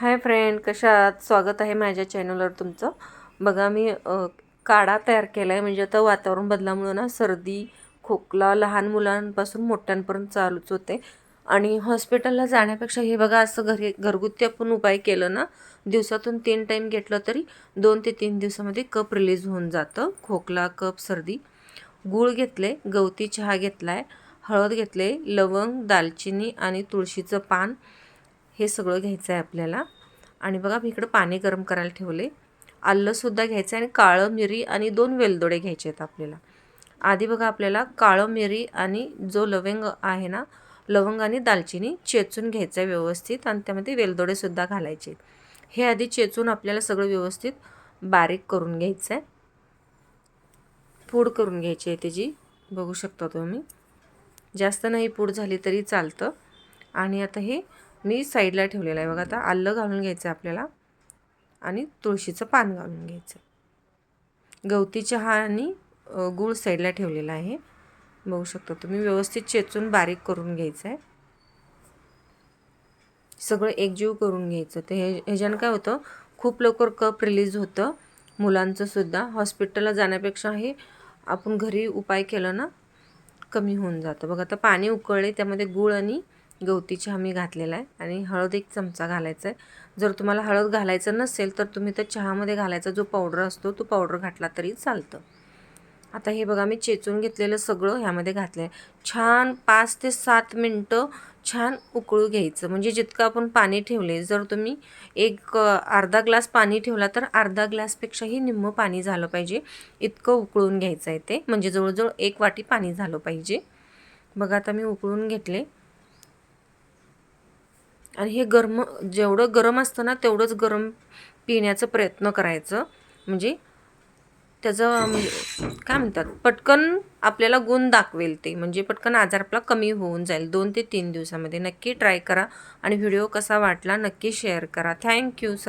Hi friend कशात स्वागत आहे माझ्या चॅनलवर तुमचं. बघा मी काढा तयार केला आहे म्हणजे आता वातावरण बदलामुळं ना सर्दी खोकला लहान मुलांपासून मोठ्यांपर्यंत चालूच होते. आणि हॉस्पिटलला जाण्यापेक्षा हे बघा असं घरी घरगुती आपण उपाय केलं ना दिवसातून तीन टाईम घेतलं तरी दोन ते तीन दिवसामध्ये कप रिलीज होऊन जातं. खोकला कप सर्दी. गूळ घेतले गवती चहा घेतला आहे हळद घेतले लवंग दालचिनी आणि तुळशीचं पान. हे सगळं घ्यायचं आहे आपल्याला. आणि बघा मी इकडं पाणी गरम करायला ठेवले आल्लंसुद्धा घ्यायचं आहे आणि काळं मिरी आणि दोन वेलदोडे घ्यायचे आहेत आपल्याला. आधी बघा आपल्याला काळं मिरी आणि जो लवंग आहे ना लवंग आणि दालचिनी चेचून घ्यायचं आहे व्यवस्थित आणि त्यामध्ये वेलदोडेसुद्धा घालायचे हे आधी चेचून आपल्याला सगळं व्यवस्थित बारीक करून घ्यायचं आहे पूड करून घ्यायची आहे त्याची. बघू शकता तुम्ही. जास्त नाही पूड झाली तरी चालतं. आणि आता हे मी साईडला ठेवलेलं आहे. बघा आता आलं घालून घ्यायचं आहे आपल्याला. आणि तुळशीचं पान घालून घ्यायचं गवती चहा आणि गूळ साईडला ठेवलेला आहे. बघू शकता तुम्ही व्यवस्थित चेचून बारीक करून घ्यायचं आहे. सगळं एकजीव करून घ्यायचं. ते हे ह्याच्यानं काय होतं खूप लवकर कप रिलीज होतं. मुलांचं सुद्धा हॉस्पिटलला जाण्यापेक्षा हे आपण घरी उपाय केलं ना कमी होऊन जातं. बघा आता पाणी उकळले त्यामध्ये गूळ आणि गवती चहा मी घातलेला आहे आणि हळद एक चमचा घालायचा आहे. जर तुम्हाला हळद घालायचं नसेल तर तुम्ही त्या चहामध्ये घालायचा जो पावडर असतो तो पावडर घातला तरी चालतं. आता हे बघा मी चेचून घेतलेलं सगळं ह्यामध्ये घातलं आहे छान पाच ते सात मिनटं छान उकळू घ्यायचं. म्हणजे जितकं आपण पाणी ठेवले जर तुम्ही एक अर्धा ग्लास पाणी ठेवला तर अर्धा ग्लासपेक्षाही निम्मं पाणी झालं पाहिजे. इतकं उकळून घ्यायचं आहे ते. म्हणजे जवळजवळ एक वाटी पाणी झालं पाहिजे. बघा आता मी उकळून घेतले. आणि हे गरम जेवढं गरम असतं ना तेवढंच गरम पिण्याचा प्रयत्न करायचं. म्हणजे त्याचं म्हणजे काय म्हणतात पटकन आपल्याला गुण दाखवेल ते. म्हणजे पटकन आजार आपला कमी होऊन जाईल. दोन ते तीन दिवसामध्ये नक्की ट्राय करा आणि व्हिडिओ कसा वाटला नक्की शेअर करा. Thank you sir.